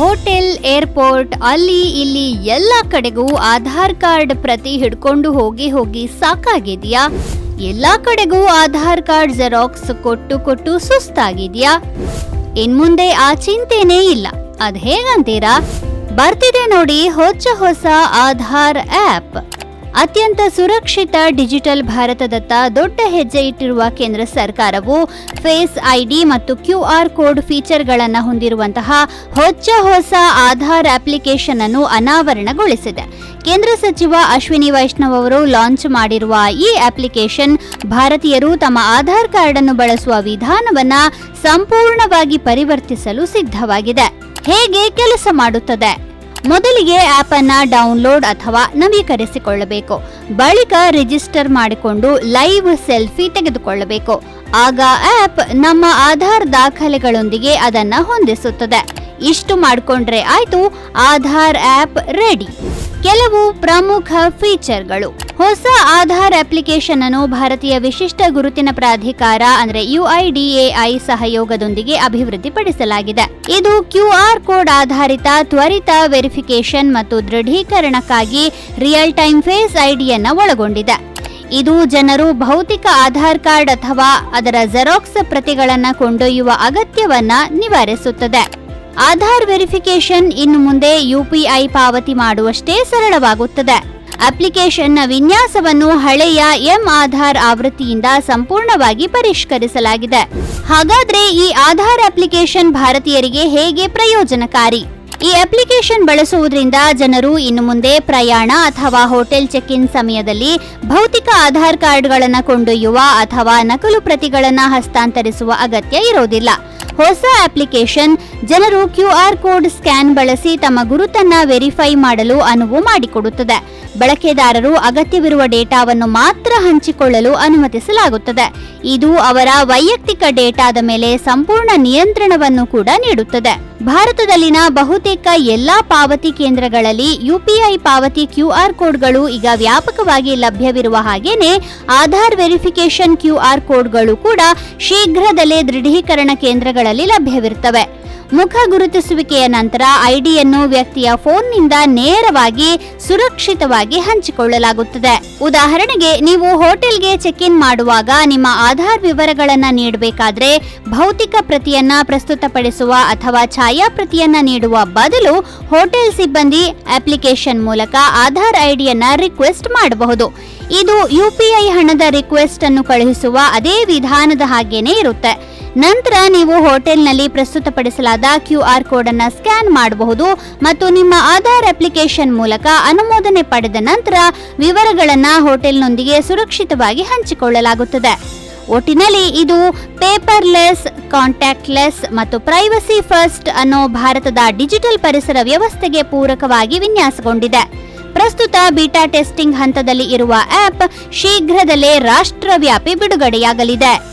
Hotel, airport, ಅಲ್ಲಿ ಇಲ್ಲಿ ಎಲ್ಲ ಕಡೆಗೂ ಆಧಾರ್ ಕಾರ್ಡ್ ಪ್ರತಿ ಹಿಡ್ಕೊಂಡು ಹೋಗಿ ಹೋಗಿ ಸಾಕಾಗಿದ್ಯಾ? ಎಲ್ಲಾ ಕಡೆಗೂ ಆಧಾರ್ ಕಾರ್ಡ್ ಜೆರಾಕ್ಸ್ ಕೊಟ್ಟು ಕೊಟ್ಟು ಸುಸ್ತಾಗಿದ್ಯಾ? ಇನ್ಮುಂದೆ ಆ ಚಿಂತೆನೇ ಇಲ್ಲ. ಅದ್ ಹೇಗಂತೀರಾ? ಬರ್ತಿದೆ ನೋಡಿ ಹೊಚ್ಚ ಹೊಸ ಆಧಾರ್ ಆಪ್ ಅತ್ಯಂತ ಸುರಕ್ಷಿತ ಡಿಜಿಟಲ್ ಭಾರತದತ್ತ ದೊಡ್ಡ ಹೆಜ್ಜೆ ಇಟ್ಟಿರುವ ಕೇಂದ್ರ ಸರ್ಕಾರವು ಫೇಸ್ ಐಡಿ ಮತ್ತು ಕ್ಯೂ ಆರ್ ಕೋಡ್ ಫೀಚರ್ಗಳನ್ನು ಹೊಂದಿರುವಂತಹ ಹೊಚ್ಚ ಹೊಸ ಆಧಾರ್ ಅಪ್ಲಿಕೇಶನ್ ಅನ್ನು ಅನಾವರಣಗೊಳಿಸಿದೆ. ಕೇಂದ್ರ ಸಚಿವ ಅಶ್ವಿನಿ ವೈಷ್ಣವ್ ಅವರು ಲಾಂಚ್ ಮಾಡಿರುವ ಈ ಅಪ್ಲಿಕೇಶನ್ ಭಾರತೀಯರು ತಮ್ಮ ಆಧಾರ್ ಕಾರ್ಡ್ ಅನ್ನು ಬಳಸುವ ವಿಧಾನವನ್ನ ಸಂಪೂರ್ಣವಾಗಿ ಪರಿವರ್ತಿಸಲು ಸಿದ್ಧವಾಗಿದೆ. ಹೇಗೆ ಕೆಲಸ ಮಾಡುತ್ತದೆ? ಮೊದಲಿಗೆ ಆಪ್ ಅನ್ನ ಡೌನ್ಲೋಡ್ ಅಥವಾ ನವೀಕರಿಸಿಕೊಳ್ಳಬೇಕು. ಬಳಿಕ ರಿಜಿಸ್ಟರ್ ಮಾಡಿಕೊಂಡು ಲೈವ್ ಸೆಲ್ಫಿ ತೆಗೆದುಕೊಳ್ಳಬೇಕು. ಆಗ ಆಪ್ ನಮ್ಮ ಆಧಾರ್ ದಾಖಲೆಗಳೊಂದಿಗೆ ಅದನ್ನ ಹೊಂದಿಸುತ್ತದೆ. ಇಷ್ಟು ಮಾಡಿಕೊಂಡ್ರೆ ಆಯ್ತು. ಆಧಾರ್ ಆಪ್ ರೆಡಿ ಕೆಲವು ಪ್ರಮುಖ ಫೀಚರ್ಗಳು ಹೊಸ ಆಧಾರ್ ಅಪ್ಲಿಕೇಶನ್ ಅನ್ನು ಭಾರತೀಯ ವಿಶಿಷ್ಟ ಗುರುತಿನ ಪ್ರಾಧಿಕಾರ, ಅಂದ್ರೆ ಯುಐಡಿಎಐ ಸಹಯೋಗದೊಂದಿಗೆ ಅಭಿವೃದ್ಧಿಪಡಿಸಲಾಗಿದೆ. ಇದು ಕ್ಯೂ ಆರ್ ಕೋಡ್ ಆಧಾರಿತ ತ್ವರಿತ ವೆರಿಫಿಕೇಶನ್ ಮತ್ತು ದೃಢೀಕರಣಕ್ಕಾಗಿ ರಿಯಲ್ ಟೈಮ್ ಫೇಸ್ ಐಡಿಯನ್ನ ಒಳಗೊಂಡಿದೆ. ಇದು ಜನರು ಭೌತಿಕ ಆಧಾರ್ ಕಾರ್ಡ್ ಅಥವಾ ಅದರ ಜೆರಾಕ್ಸ್ ಪ್ರತಿಗಳನ್ನು ಕೊಂಡೊಯ್ಯುವ ಅಗತ್ಯವನ್ನ ನಿವಾರಿಸುತ್ತದೆ. ಆಧಾರ್ ವೆರಿಫಿಕೇಶನ್ ಇನ್ನು ಮುಂದೆ ಯುಪಿಐ ಪಾವತಿ ಮಾಡುವಷ್ಟೇ ಸರಳವಾಗುತ್ತದೆ. ಅಪ್ಲಿಕೇಶನ್ನ ವಿನ್ಯಾಸವನ್ನು ಹಳೆಯ ಎಂ ಆಧಾರ್ ಆವೃತ್ತಿಯಿಂದ ಸಂಪೂರ್ಣವಾಗಿ ಪರಿಷ್ಕರಿಸಲಾಗಿದೆ. ಹಾಗಾದ್ರೆ ಈ ಆಧಾರ್ ಅಪ್ಲಿಕೇಶನ್ ಭಾರತೀಯರಿಗೆ ಹೇಗೆ ಪ್ರಯೋಜನಕಾರಿ? ಈ ಅಪ್ಲಿಕೇಶನ್ ಬಳಸುವುದರಿಂದ ಜನರು ಇನ್ನು ಮುಂದೆ ಪ್ರಯಾಣ ಅಥವಾ ಹೋಟೆಲ್ ಚೆಕ್ ಇನ್ ಸಮಯದಲ್ಲಿ ಭೌತಿಕ ಆಧಾರ್ ಕಾರ್ಡ್ಗಳನ್ನು ಕೊಂಡೊಯ್ಯುವ ಅಥವಾ ನಕಲು ಪ್ರತಿಗಳನ್ನು ಹಸ್ತಾಂತರಿಸುವ ಅಗತ್ಯ ಇರೋದಿಲ್ಲ. ಹೊಸ ಅಪ್ಲಿಕೇಶನ್. ಜನರು ಕ್ಯೂ ಆರ್ ಕೋಡ್ ಸ್ಕ್ಯಾನ್ ಬಳಸಿ ತಮ್ಮ ಗುರುತನ್ನ ವೆರಿಫೈ ಮಾಡಲು ಅನುವು ಮಾಡಿಕೊಡುತ್ತದೆ. ಬಳಕೆದಾರರು ಅಗತ್ಯವಿರುವ ಡೇಟಾವನ್ನು ಮಾತ್ರ ಹಂಚಿಕೊಳ್ಳಲು ಅನುಮತಿಸಲಾಗುತ್ತದೆ. ಇದು ಅವರ ವೈಯಕ್ತಿಕ ಡೇಟಾದ ಮೇಲೆ ಸಂಪೂರ್ಣ ನಿಯಂತ್ರಣವನ್ನು ಕೂಡ ನೀಡುತ್ತದೆ. ಭಾರತದಲ್ಲಿನ ಬಹುತೇಕ ಎಲ್ಲಾ ಪಾವತಿ ಕೇಂದ್ರಗಳಲ್ಲಿ ಯುಪಿಐ ಪಾವತಿ ಕ್ಯೂ ಆರ್ ಕೋಡ್ಗಳು ಈಗ ವ್ಯಾಪಕವಾಗಿ ಲಭ್ಯವಿರುವ ಹಾಗೆಯೇ ಆಧಾರ್ ವೆರಿಫಿಕೇಶನ್ ಕ್ಯೂ ಆರ್ ಕೋಡ್ಗಳು ಕೂಡ ಶೀಘ್ರದಲ್ಲೇ ದೃಢೀಕರಣ ಕೇಂದ್ರಗಳಲ್ಲಿ ಲಭ್ಯವಿರುತ್ತವೆ. ಮುಖ ಗುರುತಿಸುವಿಕೆಯ ನಂತರ ಐಡಿಯನ್ನು ವ್ಯಕ್ತಿಯ ಫೋನ್ನಿಂದ ನೇರವಾಗಿ ಸುರಕ್ಷಿತವಾಗಿ ಹಂಚಿಕೊಳ್ಳಲಾಗುತ್ತದೆ. ಉದಾಹರಣೆಗೆ, ನೀವು ಹೋಟೆಲ್ಗೆ ಚೆಕ್ ಇನ್ ಮಾಡುವಾಗ ನಿಮ್ಮ ಆಧಾರ್ ವಿವರಗಳನ್ನು ನೀಡಬೇಕಾದ್ರೆ ಭೌತಿಕ ಪ್ರತಿಯನ್ನ ಪ್ರಸ್ತುತಪಡಿಸುವ ಅಥವಾ ಛಾಯಾಪ್ರತಿಯನ್ನ ನೀಡುವ ಬದಲು ಹೋಟೆಲ್ ಸಿಬ್ಬಂದಿ ಅಪ್ಲಿಕೇಶನ್ ಮೂಲಕ ಆಧಾರ್ ಐಡಿಯನ್ನ ರಿಕ್ವೆಸ್ಟ್ ಮಾಡಬಹುದು. ಇದು ಯುಪಿಐ ಹಣದ ರಿಕ್ವೆಸ್ಟ್ ಅನ್ನು ಕಳುಹಿಸುವ ಅದೇ ವಿಧಾನದ ಹಾಗೇನೆ ಇರುತ್ತೆ. ನಂತರ ನೀವು ಹೋಟೆಲ್ನಲ್ಲಿ ಪ್ರಸ್ತುತಪಡಿಸಲಾದ ಕ್ಯೂ ಆರ್ ಕೋಡ್ ಅನ್ನು ಸ್ಕ್ಯಾನ್ ಮಾಡಬಹುದು ಮತ್ತು ನಿಮ್ಮ ಆಧಾರ್ ಅಪ್ಲಿಕೇಶನ್ ಮೂಲಕ ಅನುಮೋದನೆ ಪಡೆದ ನಂತರ ವಿವರಗಳನ್ನು ಹೋಟೆಲ್ನೊಂದಿಗೆ ಸುರಕ್ಷಿತವಾಗಿ ಹಂಚಿಕೊಳ್ಳಲಾಗುತ್ತದೆ. ಒಟ್ಟಿನಲ್ಲಿ ಇದು ಪೇಪರ್ಲೆಸ್, ಕಾಂಟ್ಯಾಕ್ಟ್ಲೆಸ್ ಮತ್ತು ಪ್ರೈವಸಿ ಫಸ್ಟ್ ಅನ್ನೋ ಭಾರತದ ಡಿಜಿಟಲ್ ಪರಿಸರ ವ್ಯವಸ್ಥೆಗೆ ಪೂರಕವಾಗಿ ವಿನ್ಯಾಸಗೊಂಡಿದೆ. ಪ್ರಸ್ತುತ ಬೀಟಾ ಟೆಸ್ಟಿಂಗ್ ಹಂತದಲ್ಲಿ ಇರುವ ಆಪ್ ಶೀಘ್ರದಲ್ಲೇ ರಾಷ್ಟ್ರವ್ಯಾಪಿ ಬಿಡುಗಡೆಯಾಗಲಿದೆ.